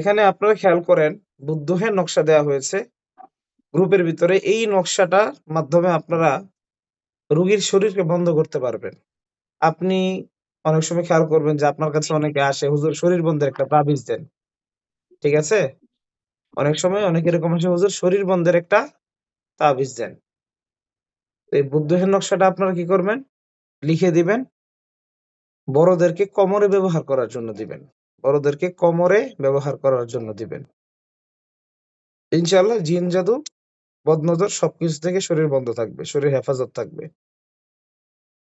এখানে আপনারা খেয়াল করেন বুদ্ধহের নকশা দেওয়া হয়েছে। গ্রুপের ভিতরে এই নকশাটার মাধ্যমে আপনারা রুগীর শরীরকে বন্ধ করতে পারবেন। আপনি অনেক সময় খেয়াল করবেন যে আপনার কাছে অনেকে আসে, হুজুর, শরীর বন্ধের একটা তাবিজ দেন। ঠিক আছে? অনেক সময় অনেক এরকম আসে, হুজুর, শরীর বন্ধের একটা তাবিজ দেন। এই বুদ্ধহের নকশাটা আপনারা কি করবেন? লিখে দিবেন, বড়দেরকে কোমরে ব্যবহার করার জন্য দিবেন। বড়দেরকে কোমরে ব্যবহার করার জন্য দিবেন। ইনশাআল্লাহ জিন, জাদু, বদনজর সবকিছু থেকে শরীর বন্ধ থাকবে, শরীর হেফাজত থাকবে।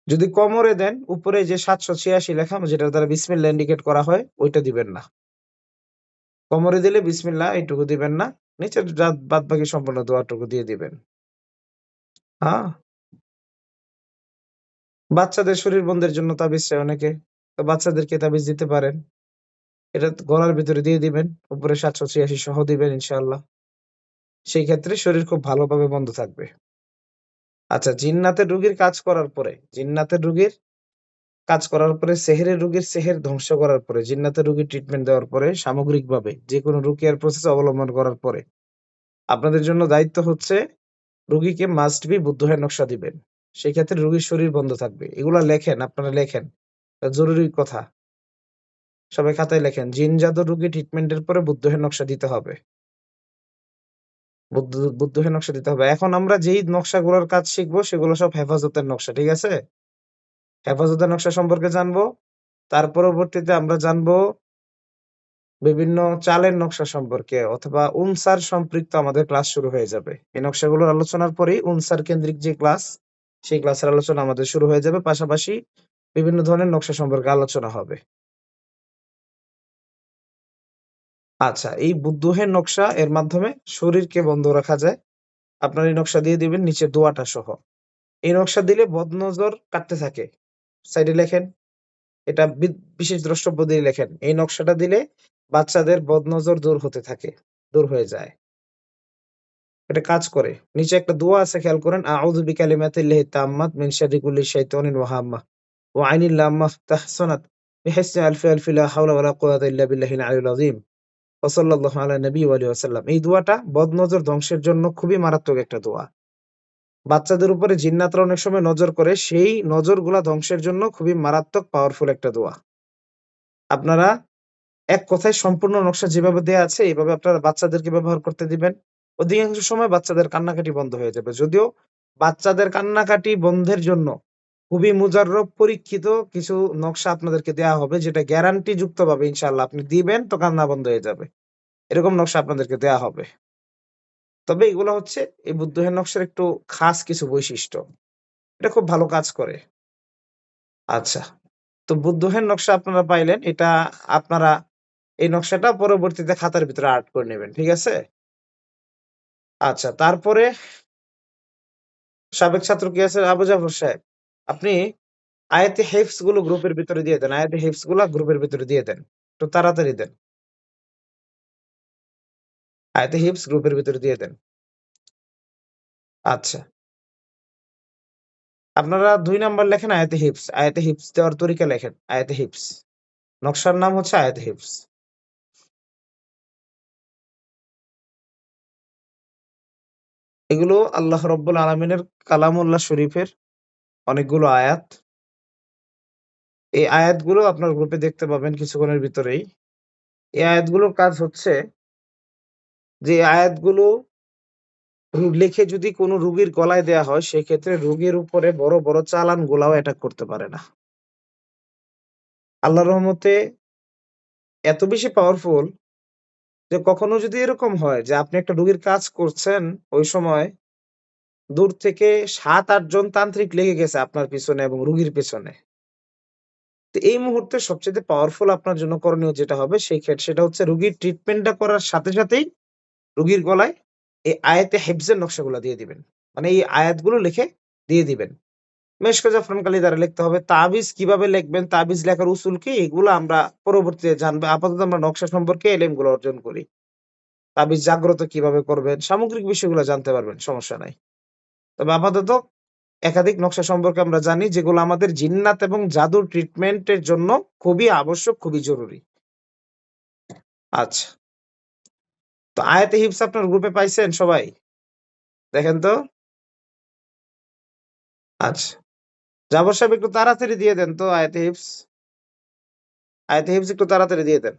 যদি কোমরে দেন, উপরে যে সাতশো ছিয়াশি লেখা যেটার দ্বারা বিসমিল্লা ইন্ডিকেট করা হয়, ওইটা দিবেন না। কোমরে দিলে বিসমিল্লা এইটুকু দিবেন না নিচের বাদ বাকি সম্পূর্ণ দোয়াটুকু দিয়ে দিবেন। হ্যাঁ? বাচ্চাদের শরীর বন্ধের জন্য তাবিজ চায় অনেকে। তো বাচ্চাদেরকে তাবিজ দিতে পারেন। এটা গলার ভিতরে দিয়ে দিবেন, উপরে সাতশো ছিয়াশি সহ দিবেন ইনশাআল্লাহ। সেই ক্ষেত্রে শরীর খুব ভালোভাবে বন্ধ থাকবে। আচ্ছা জিন্নাতের রুগীর কাজ করার পরে জিন্নাতের রুগীর কাজ করার পরে সেহেরের রুগীর সেহের ধ্বংস করার পরে জিন্নাতের রুগীর ট্রিটমেন্ট দেওয়ার পরে, সামগ্রিকভাবে যে কোনো রুকিয়ার প্রসেস অবলম্বন করার পরে, আপনাদের জন্য দায়িত্ব হচ্ছে রুগীকে মাস্ট বি বুদ্ধহের নকশা দিবেন। সেই ক্ষেত্রে রোগীর শরীর বন্ধ থাকবে। এগুলা লেখেন, আপনারা লেখেন। জরুরি কথা। সবাই খাতায় লেখেন, জিন জাদুর রোগী ট্রিটমেন্টের পরে বুদ্ধহের নকশা দিতে হবে। বুদ্ধ নকশা দিতে হবে। এখন আমরা যেই নকশাগুলোর কাজ শিখব, সেগুলো সব হেফাজতের নকশা, ঠিক আছে? হেফাজতের নকশা সম্পর্কে জানব, তার পরবর্তীতে আমরা জানব বিভিন্ন চালের নকশা সম্পর্কে, অথবা উনসার সম্পৃক্ত আমাদের ক্লাস শুরু হয়ে যাবে। এই নকশাগুলোর আলোচনার পরেই উনসার কেন্দ্রিক যে ক্লাস, সেই ক্লাসের আলোচনা আমাদের শুরু হয়ে যাবে। পাশাপাশি বিভিন্ন ধরনের নকশা সম্পর্কে আলোচনা হবে। আচ্ছা এই বুদ্ধহের নকশা এর মাধ্যমে শরীরকে বন্ধ রাখা যায়। আপনার এই নকশা দিয়ে দিবেন নিচে দোয়াটা সহ। এই নকশা দিলে বদনজর কাটতে থাকে। সাইডে লেখেন, এটা বিশেষ দ্রষ্টব্য দিয়ে লেখেন, এই নকশাটা দিলে বাচ্চাদের বদনজর দূর হতে থাকে, দূর হয়ে যায়। এটা কাজ করে। নিচে একটা দোয়া আছে, খেয়াল করেন, আউযু বিকালিমাতিল্লাহি তাম্মাত মিন শাররি কুল্লি শাইতানিন ওয়া ওয়া আইনিল লাম্মা তাহসানাত বিহিসনি আলফি আলফি লা হাওলা ওয়ালা কুওয়াতা ইল্লা বিল্লাহিল আলিয়্যিল আযীম। ওয়া সাল্লাল্লাহু আলা নবী ওয়া আলিহি এই দোয়াটা বদনজর ধ্বংসের জন্য খুবই মারাত্মক একটা দোয়া। বাচ্চাদের উপরে জিন্নাতরা অনেক সময় নজর করে, সেই নজরগুলা ধ্বংসের জন্য খুবই মারাত্মক পাওয়ারফুল একটা দোয়া। আপনারা এক কথায় সম্পূর্ণ নকশা যেভাবে দেয়া আছে এইভাবে আপনারা বাচ্চাদেরকে ব্যবহার করতে দিবেন। অধিকাংশ সময় বাচ্চাদের কান্নাকাটি বন্ধ হয়ে যাবে। যদিও বাচ্চাদের কান্নাকাটি বন্ধের জন্য খুবই মুজাররব পরীক্ষিত কিছু নকশা আপনাদেরকে দেওয়া হবে, যেটা গ্যারান্টি যুক্ত ভাবে ইনশাল্লাহ আপনি দিবেন, তো কান্না বন্ধ হয়ে যাবে। এরকম নকশা আপনাদেরকে দেয়া হবে। তবে এগুলো হচ্ছে এই বুদ্ধহের নকশার একটু খাস কিছু বৈশিষ্ট্য। এটা খুব ভালো কাজ করে। আচ্ছা তো বুদ্ধহের নকশা আপনারা পাইলেন, এটা আপনারা এই নকশাটা পরবর্তীতে খাতার ভিতরে আর্ট করে নেবেন, ঠিক আছে? আচ্ছা তারপরে সাবেক ছাত্র কি আছে? আবু জাফর সাহেব। আপনি আয়াতে হেফসগুলো গ্রুপের ভিতরে দিয়ে দেন, আয়াতে হেফসগুলা গ্রুপের ভিতরে দিয়ে দেন, একটু তাড়াতাড়ি দেন। আয়াতে হিপস গ্রুপের ভিতরে দিয়ে দেন। আচ্ছা। আপনারা দুই নাম্বার লেখেন আয়াতে হিপস আয়াতে হিপস দেওয়ার তরিকা লেখেন, আয়াতে হিপস নকশার নাম হচ্ছে আয়াতে হিপস এগুলো আল্লাহ রব্বুল আলমিনের কালামুল্লাহ শরীফের অনেকগুলো আয়াত। এই আয়াতগুলো আপনার গ্রুপে দেখতে পাবেন কিছুক্ষণের ভিতরেই। এই আয়াতগুলোর কাজ হচ্ছে যে আয়াতগুলো লিখে যদি কোনো রুগীর গলায় দেয়া হয়, সেক্ষেত্রে রুগীর উপরে বড় বড় চালান গুলাও অ্যাটাক করতে পারে না। আল্লাহ রহমতে এত বেশি পাওয়ারফুল যে কখনো যদি এরকম হয় যে আপনি একটা রুগীর কাজ করছেন ওই সময় দূর থেকে সাত, আট জন তান্ত্রিক লেগে গেছে আপনার পিছনে এবং রুগীর পিছনে। তো এই মুহূর্তে সবচেয়ে পাওয়ারফুল আপনার জন্য করণীয় যেটা হবে সেই ক্ষেত্রে সেটা হচ্ছে রুগীর ট্রিটমেন্টটা করার সাথে সাথেই রুগীর গলায় এই আয়াতে হেফজের নকশাগুলো দিয়ে দিবেন। মানে এই আয়াতগুলো লিখে দিয়ে দিবেন। মেশকা জাফরান কালি দ্বারা লিখতে হবে, তাবিজ কীভাবে লিখবেন, তাবিজ লেখার উসুল কি, এগুলো আমরা পরবর্তীতে জানব আপাতত আমরা নকশা সম্পর্কে এলেমগুলো অর্জন করি। তাবিজ জাগ্রত কীভাবে করবেন, সামগ্রিক বিষয়গুলো জানতে পারবেন, সমস্যা নাই। তবে আপাতত একাধিক নকশা সম্পর্কে আমরা জানি যেগুলো আমাদের জিন্নাত এবং জাদুর ট্রিটমেন্টের জন্য খুবই আবশ্যক, খুবই জরুরি। আচ্ছা। তো আয়াতে হিফজ আপনার গ্রুপে পাইছেন সবাই? দেখেন তো। আচ্ছা। জাবর সাহেব একটু তাড়াতাড়ি দিয়ে দেন তো আয়াতে হিপস আয়াতে হিপস একটু তাড়াতাড়ি দিয়ে দেন।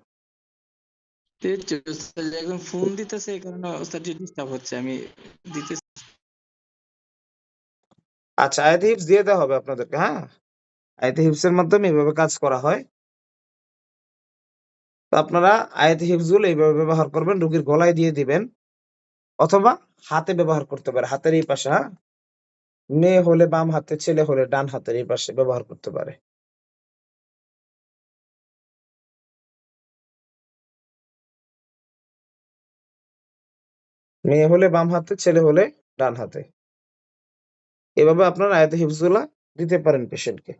ওস্তাদ ফোন দিতেছে, এই কারণে হচ্ছে। আমি দিতেছি। আচ্ছা আয়াতে হিপস দিয়ে দেওয়া হবে আপনাদেরকে হ্যাঁ? আয়াতে হিফজের মাধ্যমে এভাবে কাজ করা হয়। তো আপনারা আয়াতে হিফজগুলো এইভাবে ব্যবহার করবেন, রুগীর গলায় দিয়ে দিবেন, অথবা হাতে ব্যবহার করতে পারে, হাতের এই পাশে হ্যাঁ? মেয়ে হলে বাম হাতে, ছেলে হলে ডান হাতের এই পাশে ব্যবহার করতে পারে। মেয়ে হলে বাম হাতে, ছেলে হলে ডান হাতে। এভাবে আপনার আয়াতে হিফজগুলা দিতে পারেন পেশেন্টকে।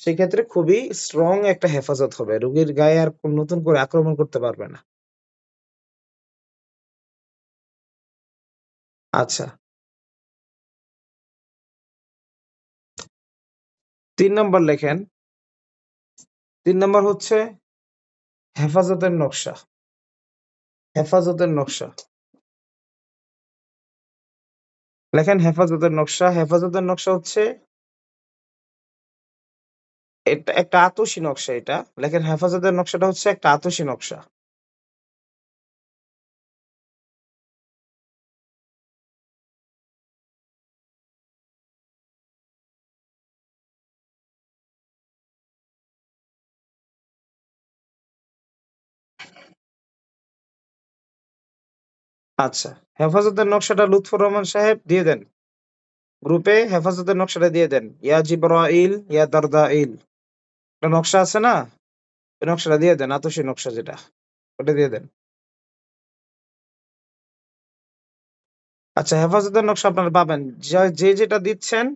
সেক্ষেত্রে খুবই স্ট্রং একটা হেফাজত হবে। রোগীর গায়ে আর নতুন করে আক্রমণ করতে পারবে না। আচ্ছা। তিন নম্বর লেখেন। তিন নম্বর হচ্ছে হেফাজতের নকশা। হেফাজতের নকশা। লেখেন হেফাজতের নকশা। হেফাজতের নকশা হচ্ছে এটা একটা আতসী নকশা এটা। লেখেন হেফাজতের নকশাটা হচ্ছে একটা আতসী নকশা। আচ্ছা হেফাজতের নকশাটা লুৎফর রহমান সাহেব দিয়ে দেন। গ্রুপে হেফাজতের নকশাটা দিয়ে দেন। ইয়া জিবরাইল, ইয়া দারদাইল। একটা নকশা আছে না? ওই নকশাটা দিয়ে দেন, আতসী নকশা যেটা। ওটা দিয়ে দেন। আচ্ছা হেফাজতের নকশা আপনারা পাবেন। যে যেটা দিচ্ছেন,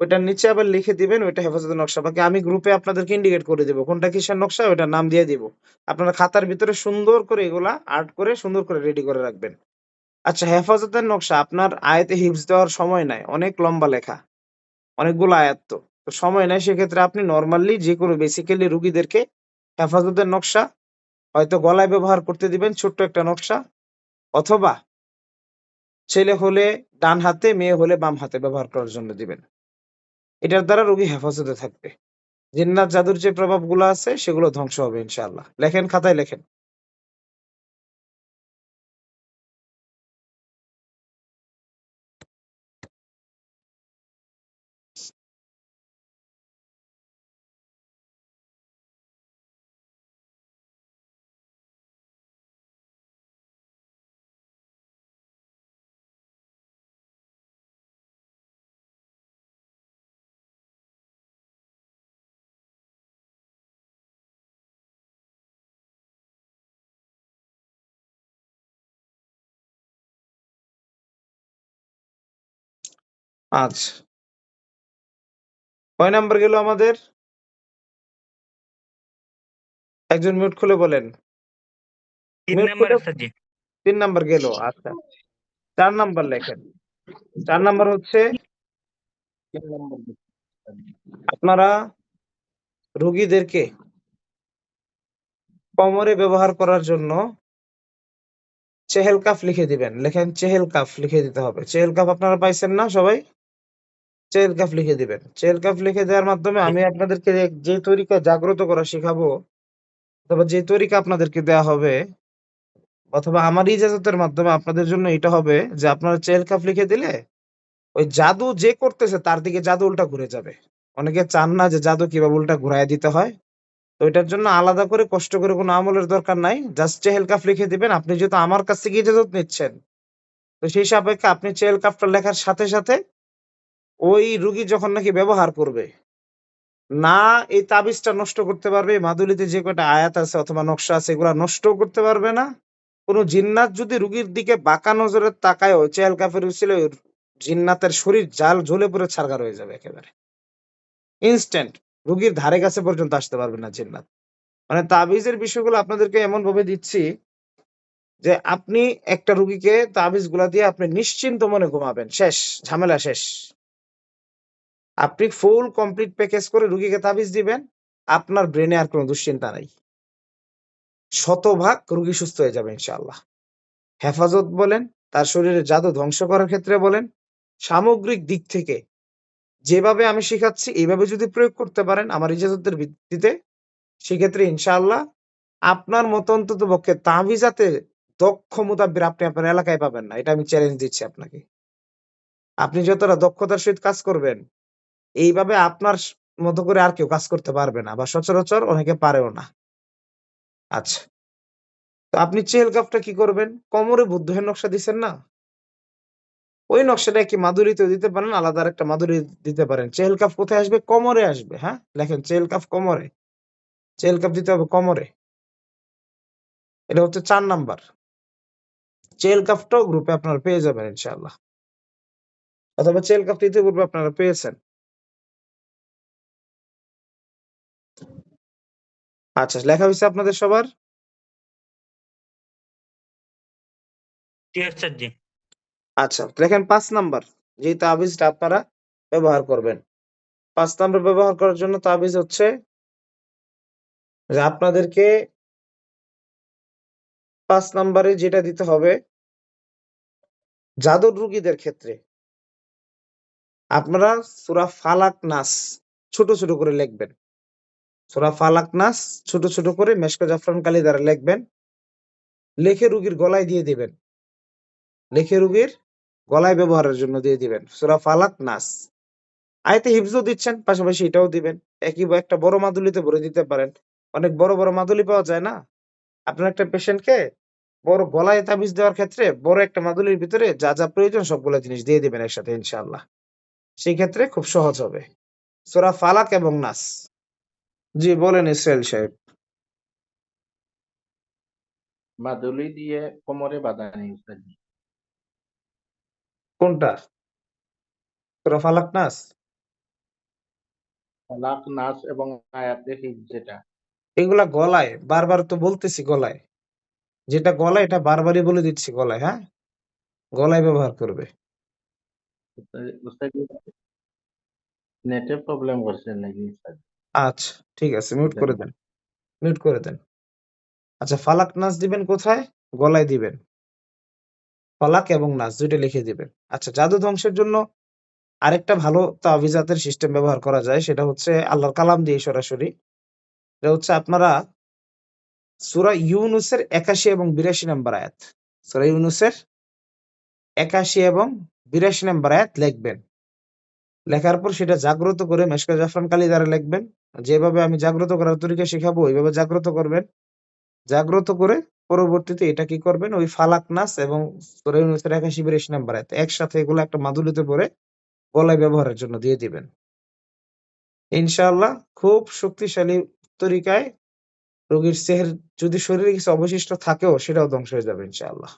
ওইটার নিচে আবার লিখে দিবেন, ওইটা হেফাজতের নকশা। বাকি আমি গ্রুপে আপনাদেরকে ইন্ডিকেট করে দেবো। কোনটা কিসের নকশা, ওইটার নাম দিয়ে দিব। আপনারা খাতার ভিতরে সুন্দর করে এগুলা আর্ট করে সুন্দর করে রেডি করে রাখবেন। আচ্ছা হেফাজতের নকশা, আপনার আয়াতে হিফজ দেওয়ার সময় নাই, অনেক লম্বা লেখা, অনেকগুলো আয়াত তো সময় নাই, সেক্ষেত্রে আপনি নর্মালি যে কোনো বেসিক্যালি রুগীদেরকে হেফাজতের নকশা, হয়তো গলায় ব্যবহার করতে দিবেন ছোট্ট একটা নকশা, অথবা ছেলে হলে ডান হাতে, মেয়ে হলে বাম হাতে ব্যবহার করার জন্য দিবেন। এটার দ্বারা রোগী হেফাজতে থাকবে। জিন্নাত, জাদুর যে প্রভাবগুলো আছে, সেগুলো ধ্বংস হবে ইনশাআল্লাহ। লেখেন খাতায় লেখেন। আচ্ছা। কয় নাম্বার গেল আমাদের? একজন মিউট খুলে বলেন। তিন নাম্বার তিন গেল আচ্ছা। চার নাম্বার লেখেন। চার নাম্বার হচ্ছে আপনারা রোগীদেরকে কোমরে ব্যবহার করার জন্য চেহেল কাফ লিখে দিবেন। লেখেন চেহেল কাফ লিখে দিতে হবে। চেহেল কাফ আপনারা পাইছেন না সবাই? চেহেল কাফ লিখে দিবেন। চেল কাফ লিখে দেওয়ার মাধ্যমে আমি আপনাদেরকে যে- তরিকা জাগ্রত করা শেখাবো, অথবা যে তরিকা আপনাদেরকে দেয়া হবে, অথবা আমার ইজাজতের মাধ্যমে আপনাদের জন্য এটা হবে যে আপনারা চেহেল কাফ লিখে দিলে ওই জাদু যে করতেছে তার দিকে জাদু উল্টা ঘুরে যাবে। অনেকে চান না যে জাদু কীভাবে উল্টা ঘুরায় দিতে হয়। তো এটার জন্য আলাদা করে কষ্ট করে কোনো আমলের দরকার নাই। জাস্ট চেহেল কাফ লিখে দিবেন, আপনি যেহেতু আমার কাছ থেকে ইজাজত নিচ্ছেন, তো সেই সাপেক্ষে আপনি চেহেল কাফটা লেখার সাথে সাথে ওই রুগী যখন নাকি ব্যবহার করবে, না এই তাবিজটা নষ্ট করতে পারবে, মাদুলিতে যে কয়টা আয়াত আছে অথবা নকশা আছে, এগুলা নষ্ট করতে পারবে না। কোনো জিন্নাত যদি রুগীর দিকে বাঁকা নজরে তাকায় চেহেল কাফের উচিল জিন্নাতের শরীর জাল জ্বলে পুরো ছারগার হয়ে যাবে একেবারে। ইনস্ট্যান্ট রুগীর ধারে কাছে পর্যন্ত আসতে পারবে না জিন্নাত। মানে তাবিজের বিষয়গুলো আপনাদেরকে এমন ভাবে দিচ্ছি যে আপনি একটা রুগীকে তাবিজগুলা দিয়ে আপনি নিশ্চিন্ত মনে ঘুমাবেন। শেষ, ঝামেলা শেষ। আপনি ফুল কমপ্লিট প্যাকেজ করে রুগীকে তাবিজ দিবেন, আপনার ব্রেনে আর কোনো দুশ্চিন্তা নাই। শতভাগ রুগী সুস্থ হয়ে যাবে ইনশাআল্লাহ। হেফাজত বলেন, তার শরীরে জাদু ধ্বংস করার ক্ষেত্রে বলেন, সামগ্রিক দিক থেকে যেভাবে আমি শিখাচ্ছি, এইভাবে যদি প্রয়োগ করতে পারেন আমার ইজাজতের ভিত্তিতে, সেক্ষেত্রে ইনশাআল্লাহ আপনার মতো অন্তত পক্ষে তাবিজাতে দক্ষ মোতাব্বির আপনি আপনার এলাকায় পাবেন না। এটা আমি চ্যালেঞ্জ দিচ্ছি আপনাকে। আপনি যতটা দক্ষতার সহিত কাজ করবেন এইভাবে আপনার মতো করে আর কেউ কাজ করতে পারবে না বা সচরাচর অনেকে পারেও না। আচ্ছা। তো আপনি চেল কাপটা কি করবেন? কোমরে বুদ্ধের নকশা দিছেন না? ওই নকশাটা কি মাদুরিতে দিতে পারেন, আলাদা একটা মাদুরি দিতে পারেন। চেল কাপ কোথায় আসবে? কোমরে আসবে হ্যাঁ? লেখেন চেল কাপ কোমরে। চেল কাপ দিতে হবে কোমরে। এটা হচ্ছে চার নাম্বার। চেল কাপটাও গ্রুপে আপনারা পেয়ে যাবেন ইনশাআল্লাহ। অথবা চেল কাপটা ইতিপূর্বে আপনারা পেয়েছেন। আচ্ছা লেখা হয়েছে আপনাদের সবার? আচ্ছা আচ্ছা দেখেন পাঁচ নাম্বার যে তাবিজটা আপনারা ব্যবহার করবেন। পাঁচ নাম্বার ব্যবহার করার জন্য তাবিজ হচ্ছে যে আপনাদেরকে পাঁচ নাম্বারে যেটা দিতে হবে জাদুর রুগীদের ক্ষেত্রে। আপনারা সুরা ফালাক নাস ছোট ছোট করে লিখবেন। সুরা ফালাক নাস, ছোট ছোট করে মেশকা জাফরান কালি দ্বারা লিখবেন। লেখে রুগীর গলায় দিয়ে দিবেন। লেখে রুগীর গলায় ব্যবহারের জন্য দিয়ে দিবেন। সুরা ফালাক নাস। আয়তে হিফজও দিচ্ছেন, পাশাপাশি এটাও দিবেন। একই একটা বড় মাদুলিতে ভরে দিতে পারেন। অনেক বড় বড় মাদুলি পাওয়া যায় না। আপনার একটা পেশেন্টকে বড় গলায় তাবিজ দেওয়ার ক্ষেত্রে বড় একটা মাদুলির ভিতরে যা যা প্রয়োজন সবগুলো জিনিস দিয়ে দিবেন একসাথে ইনশাআল্লাহ। সেই ক্ষেত্রে খুব সহজ হবে। সোরা ফালাক এবং নাস। জি বলেন ইসরায়েল সাহেব। মাদুলি দিয়ে কোমরে বাঁধা নেই কোনটা? সোরা ফালাক নাস? ফালাক নাস এবং আয়াতে যেটা। এগুলা গলায় বারবার তো বলতেছি গলায়। যেটা গলায় এটা বারবারই বলে দিচ্ছি গলায় হ্যাঁ? গলায় ব্যবহার করবে। নেটে প্রবলেম করছেন নাকি আচ্ছা ঠিক আছে মিউট করে দেন। মিউট করে দেন। আচ্ছা ফালাক নাস দিবেন কোথায়? গলায় দিবেন। ফালাক এবং নাস দুইটা লিখে দিবেন। আচ্ছা জাদু ধ্বংসের জন্য আরেকটা ভালো তাবিজাতের সিস্টেম ব্যবহার করা যায় সেটা হচ্ছে আল্লাহর কালাম দিয়ে সরাসরি। এটা হচ্ছে আপনারা সূরা ইউনুসের একাশি এবং বিরাশি নম্বর আয়াত। সূরা ইউনুসের একাশি এবং বিরাশি নম্বর আয়াত লিখবেন। লেখার পর সেটা জাগ্রত করে মেশকা জাফরান কালি দ্বারা লিখবেন। যেভাবে আমি জাগ্রত করার তরিকা শেখাবো, ওইভাবে জাগ্রত করবেন। জাগ্রত করে পরবর্তীতে এটা কি করবেন? ওই ফালাক নাস এবং সূরা ইউনুসের একাশি বিরাশি নম্বর আয়াত। একসাথে এগুলো একটা মাদুলিতে পরে গলায় ব্যবহারের জন্য দিয়ে দিবেন। ইনশাআল্লাহ খুব শক্তিশালী তরিকায় রোগীর সেহের, যদি শরীরে কিছু অবশিষ্ট থাকেও সেটাও ধ্বংস হয়ে যাবে ইনশাআল্লাহ।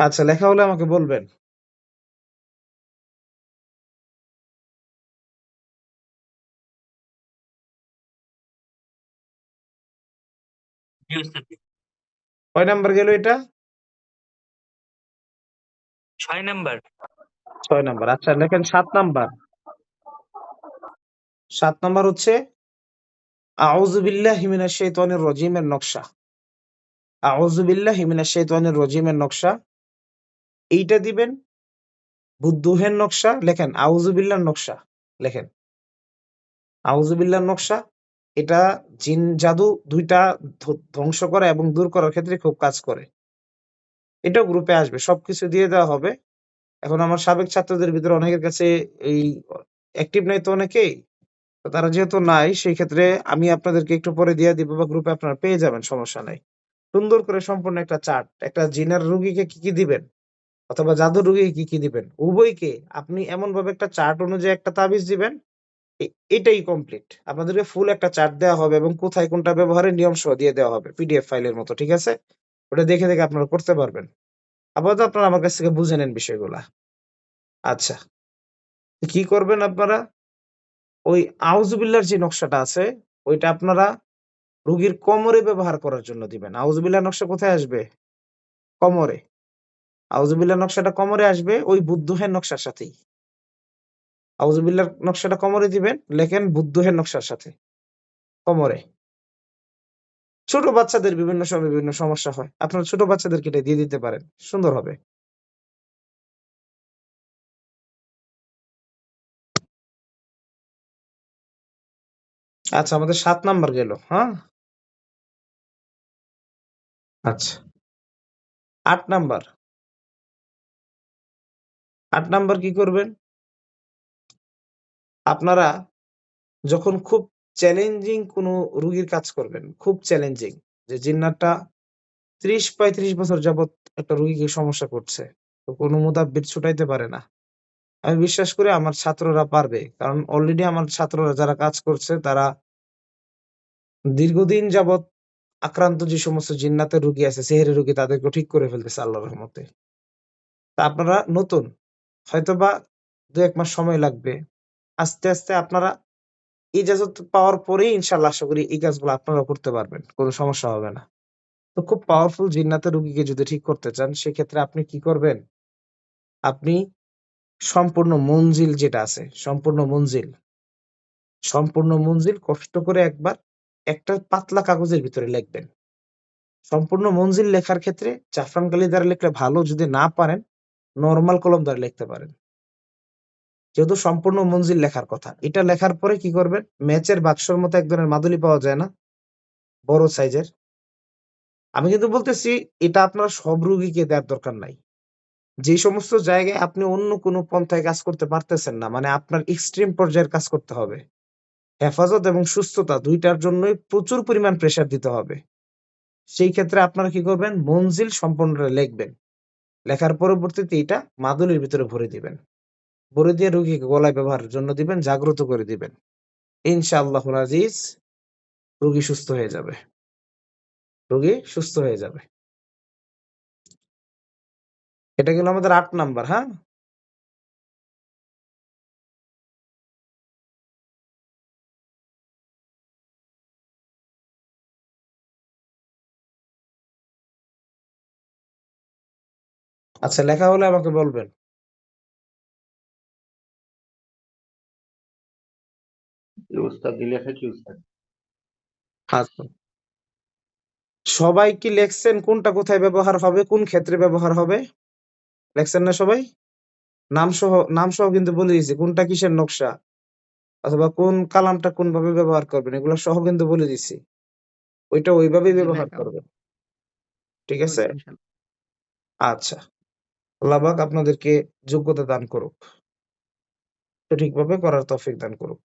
আচ্ছা লেখা হলে আমাকে বলবেন। কয় নাম্বার গেল এটা? ছয় নাম্বার। ছয় নাম্বার। আচ্ছা লেখেন সাত নাম্বার। সাত নাম্বার হচ্ছে আউযু বিল্লাহি মিনাশ শাইতানির রাজিমের নকশা। আউযু বিল্লাহি মিনাশ শাইতানির রাজিমের নকশা। এইটা দিবেন। বুদ্ধুহের নকশা লেখেন আউযু বিল্লাহর নকশা লেখেন। আউযু বিল্লাহর নকশা, এটা জিন জাদু দুইটা ধ্বংস করা এবং দূর করার ক্ষেত্রে খুব কাজ করে। এটাও গ্রুপে আসবে, সবকিছু দিয়ে দেওয়া হবে। এখন আমার সাবেক ছাত্রদের ভিতরে অনেকের কাছে এই অ্যাক্টিভ নাই তো অনেকেই, তো তারা যেহেতু নাই, সেই ক্ষেত্রে আমি আপনাদেরকে একটু পরে দিয়ে দিব বা গ্রুপে আপনারা পেয়ে যাবেন, সমস্যা নাই। সুন্দর করে সম্পূর্ণ একটা চার্ট একটা জিনের রুগীকে কি কি দিবেন? অথবা জাদুর রুগীকে কি কি দিবেন? উভয়কে আপনি এমন ভাবে একটা চার্ট অনুযায়ী একটা তাবিজ দিবেন এটাই কমপ্লিট আপনাদেরকে ফুল একটা চার্ট দেওয়া হবে এবং কোথায় কোনটা ব্যবহারের নিয়ম সহ দিয়ে দেওয়া হবে পিডিএফ ফাইলের মতো, ঠিক আছে? ওটা দেখে দেখে আপনারা করতে পারবেন। আপাতত আপনারা আমার কাছ থেকে বুঝে নেন বিষয়গুলা। আচ্ছা। কি করবেন আপনারা? ওই আউজুবিল্লার যে নকশাটা আছে, ওইটা আপনারা রুগীর কোমরে ব্যবহার করার জন্য দিবেন। আউজুবিল্লাহ নকশা কোথায় আসবে? কোমরে। আউযুবিল্লাহ নকশাটা কোমরে আসবে, ওই বুদ্ধহের নকশার সাথেই। আউযুবিল্লাহর নকশাটা কোমরে দিবেন, লেখেন বুদ্ধহের নকশার সাথে, কোমরে। ছোট বাচ্চাদের বিভিন্ন সময় বিভিন্ন সমস্যা হয়, আপনার ছোট বাচ্চাদেরকে এটা দিয়ে দিতে পারেন, সুন্দর হবে। আচ্ছা আমাদের সাত নাম্বার গেল হ্যাঁ? আচ্ছা। আট নাম্বার। আট নাম্বার কি করবেন? আপনারা যখন খুব চ্যালেঞ্জিং কোনো রুগীর কাজ করবেন, খুব চ্যালেঞ্জিং যে জিন্নাতটা ত্রিশ পঁয়ত্রিশ বছর যাবত একটা রুগীকে সমস্যা করছে, তো কোনো মুদাব্বির ছুটাইতে পারে না। আমি বিশ্বাস করি আমার ছাত্ররা পারবে, কারণ অলরেডি আমার ছাত্ররা যারা কাজ করছে তারা দীর্ঘদিন যাবৎ আক্রান্ত যে সমস্ত জিন্নাতের রুগী আছে, সেহেরি রুগী তাদেরকে ঠিক করে ফেলতেছে আল্লাহ রহমতে। তা আপনারা নতুন হয়তোবা দু এক মাস সময় লাগবে। আস্তে আস্তে আপনারা ইজাজত পাওয়ার পরেই ইনশাল্লাহ আশা করি এই কাজগুলো আপনারা করতে পারবেন, কোনো সমস্যা হবে না। তো খুব পাওয়ারফুল জিন্নাতের রুগীকে যদি ঠিক করতে চান, সেক্ষেত্রে আপনি কি করবেন? আপনি সম্পূর্ণ মঞ্জিল যেটা আছে, সম্পূর্ণ মঞ্জিল সম্পূর্ণ মঞ্জিল কষ্ট করে একবার একটা পাতলা কাগজের ভিতরে লিখবেন। সম্পূর্ণ মঞ্জিল লেখার ক্ষেত্রে জাফরান কালি দ্বারা লিখলে ভালো, যদি না পারেন নর্মাল কলম দ্বারা লিখতে পারেন। যেহেতু সম্পূর্ণ মঞ্জিল লেখার কথা, এটা লেখার পরে কি করবেন? ম্যাচের বাক্সর মতো এক ধরনের মাদুলি পাওয়া যায় না, বড় সাইজের। আমি কিন্তু বলতেছি, এটা আপনার সব রুগীকে দেওয়ার দরকার নাই। যে সমস্ত জায়গায় আপনি অন্য কোনো পন্থায় কাজ করতে পারতেছেন না মানে আপনার এক্সট্রিম পর্যায়ের কাজ করতে হবে। হেফাজত এবং সুস্থতা দুইটার জন্যই প্রচুর পরিমাণ প্রেসার দিতে হবে। সেই ক্ষেত্রে আপনারা কি করবেন? মঞ্জিল সম্পূর্ণটা লিখবেন। লেখার পরবর্তীতে এটা মাদুলির ভিতরে ভরে দিবেন। ভরে দিয়ে রুগীকে গলায় ব্যবহারের জন্য দিবেন, জাগ্রত করে দিবেন। ইনশাআল্লাহ আজিজ, রুগী সুস্থ হয়ে যাবে। রুগী সুস্থ হয়ে যাবে। এটা গেল আমাদের আট নাম্বার হ্যাঁ? আচ্ছা লেখা হলে আমাকে বলবেন। উস্তাদ লেখা কি উস্তাদ? আচ্ছা। সবাই কি লেখছেন? কোনটা কোথায় ব্যবহার হবে? কোন ক্ষেত্রে ব্যবহার হবে? লেখছেন না সবাই? নাম সহ নাম সহ কিন্তু বলে দিয়েছি। কোনটা কিসের নকশা? অথবা কোন কালামটা কোন ভাবে ব্যবহার করবেন? এগুলো সহ কিন্তু বলে দিছি ওইটা ওইভাবেই ব্যবহার করবেন। ঠিক আছে? আচ্ছা। আল্লাহ পাক আপনাদেরকে যোগ্যতা দান করুক। সঠিকভাবে করার তৌফিক দান করুক।